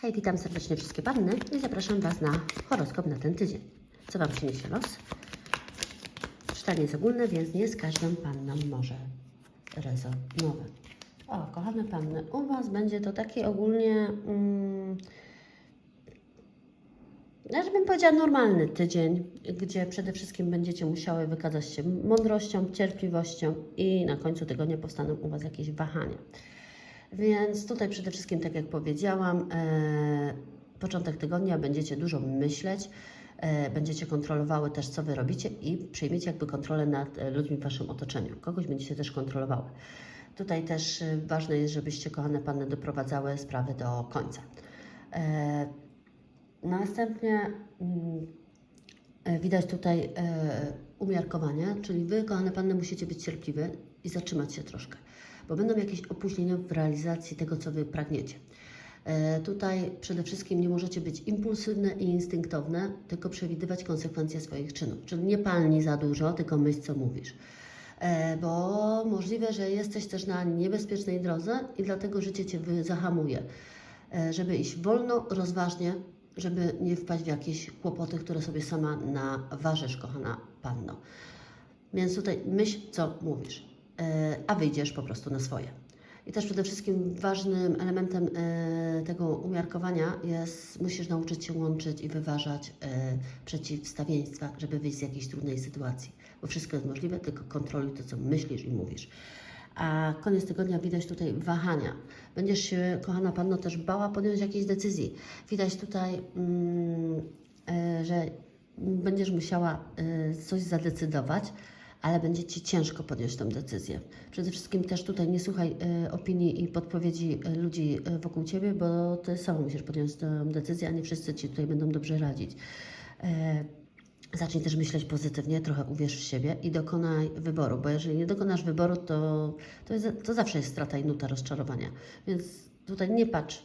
Hej, witam serdecznie wszystkie panny i zapraszam Was na horoskop na ten tydzień. Co Wam przyniesie los? Czytanie jest ogólne, więc nie z każdą panną może rezonować. O, kochane panny, u Was będzie to taki ogólnie, mm, ja bym powiedziała normalny tydzień, gdzie przede wszystkim będziecie musiały wykazać się mądrością, cierpliwością i na końcu tygodnia powstaną u Was jakieś wahania. Więc tutaj przede wszystkim, tak jak powiedziałam, e, początek tygodnia będziecie dużo myśleć, e, będziecie kontrolowały też, co Wy robicie i przejmiecie jakby kontrolę nad e, ludźmi w Waszym otoczeniu. Kogoś będziecie też kontrolowały. Tutaj też ważne jest, żebyście, kochane Panny, doprowadzały sprawy do końca. Następnie mm, widać tutaj umiarkowanie, czyli Wy, kochane Panny, musicie być cierpliwe i zatrzymać się troszkę bo będą jakieś opóźnienia w realizacji tego, co Wy pragniecie. E, Tutaj przede wszystkim nie możecie być impulsywne i instynktowne, tylko przewidywać konsekwencje swoich czynów. Czyli nie palni za dużo, tylko myśl, co mówisz. E, Bo możliwe, że jesteś też na niebezpiecznej drodze i dlatego życie Cię zahamuje. E, Żeby iść wolno, rozważnie, żeby nie wpaść w jakieś kłopoty, które sobie sama naważysz, kochana panno. Więc tutaj myśl, co mówisz, a wyjdziesz po prostu na swoje. I też przede wszystkim ważnym elementem e, tego umiarkowania jest, musisz nauczyć się łączyć i wyważać e, przeciwstawieństwa, żeby wyjść z jakiejś trudnej sytuacji. Bo wszystko jest możliwe, tylko kontroluj to, co myślisz i mówisz. A koniec tygodnia widać tutaj wahania. Będziesz się, kochana panno, też bała podjąć jakieś decyzji. Widać tutaj, mm, e, że będziesz musiała e, coś zadecydować, ale będzie Ci ciężko podjąć tę decyzję. Przede wszystkim też tutaj nie słuchaj e, opinii i podpowiedzi e, ludzi e, wokół Ciebie, bo Ty sama musisz podjąć tę decyzję, a nie wszyscy Ci tutaj będą dobrze radzić. E, Zacznij też myśleć pozytywnie, trochę uwierz w siebie i dokonaj wyboru, bo jeżeli nie dokonasz wyboru, to, to, jest, to zawsze jest strata i nuta rozczarowania. Więc tutaj nie patrz,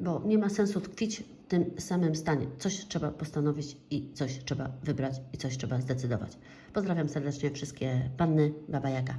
bo nie ma sensu tkwić w tym samym stanie. Coś trzeba postanowić i coś trzeba wybrać i coś trzeba zdecydować. Pozdrawiam serdecznie wszystkie panny, baba Jaga.